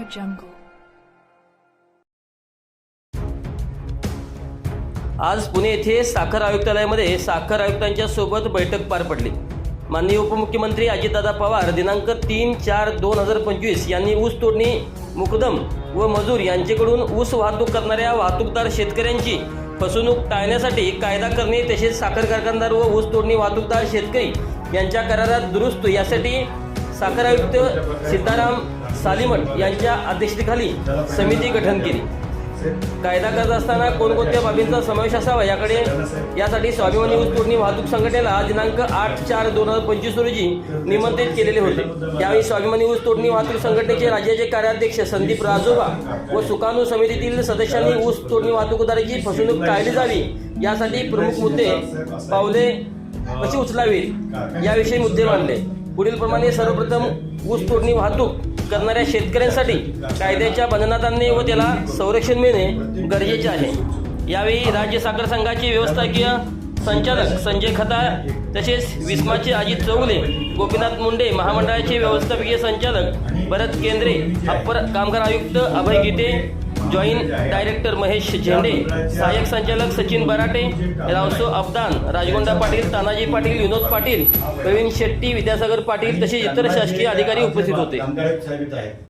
Audio Jungle. आज पुणे येथे साखर आयुक्तालयामध्ये साखर आयुक्तांच्या सोबत बैठक पार पडली माननीय उपमुख्यमंत्री अजितदादा पवार दिनांक तीन चार दोन हजार पंचवीस यांनी ऊस तोडणी मुकदम व मजूर यांच्याकडून ऊस वाहतूक करणाऱ्या वाहतूकदार शेतकऱ्यांची फसवणूक टाळण्यासाठी कायदा करणे तसेच साखर कारखानदार व ऊस तोडणी वाहतूकदार शेतकरी यांच्या करारात दुरुस्त यासाठी साखर आयुक्त सीताराम सालिमठ यांच्या अध्यक्षतेखाली समिती गठन केली. कायदा करत असताना कोणकोणत्या बाबींचा समावेश असावा याकडे यासाठी स्वाभिमानी ऊसतोडणी वाहतूक संघटनेला दिनांक आठ चार दोन हजार पंचवीस रोजी निमंत्रित केलेले होते. यावेळी स्वाभिमानी ऊस तोडणी वाहतूक संघटनेचे राज्याचे कार्याध्यक्ष संदीप राजोबा व सुकाणू समितीतील सदस्यांनी ऊस तोडणी वाहतूकदाराची फसवणूक टाळली जावी. यासाठी प्रमुख मुद्दे पावले कशी उचलावीत? याविषयी मुद्दे मांडले. पुढील प्रमाणे सर्वप्रथम ऊस तोडणी वाहतूक करणाऱ्या शेतकऱ्यांसाठी कायद्याच्या बंधनात आणणे व त्याला संरक्षण मिळणे गरजेचे आहे. यावेळी राज्य साखर संघाचे व्यवस्थाकीय संचालक संजय खताळ तसेच विस्माचे अजित चौगले गोपीनाथ मुंडे महामंडळाचे व्यवस्थापकीय संचालक भरत केंद्रे अप्पर कामगार आयुक्त अभय गीते जॉईंट डायरेक्टर महेश झेंडे सहाय्यक संचालक सचिन बराटे रावसो अब्दान राजगोंडा पाटील तानाजी पाटील विनोद पाटील प्रवीण शेट्टी विद्यासागर पाटील तसेच इतर शासकीय अधिकारी उपस्थित होते.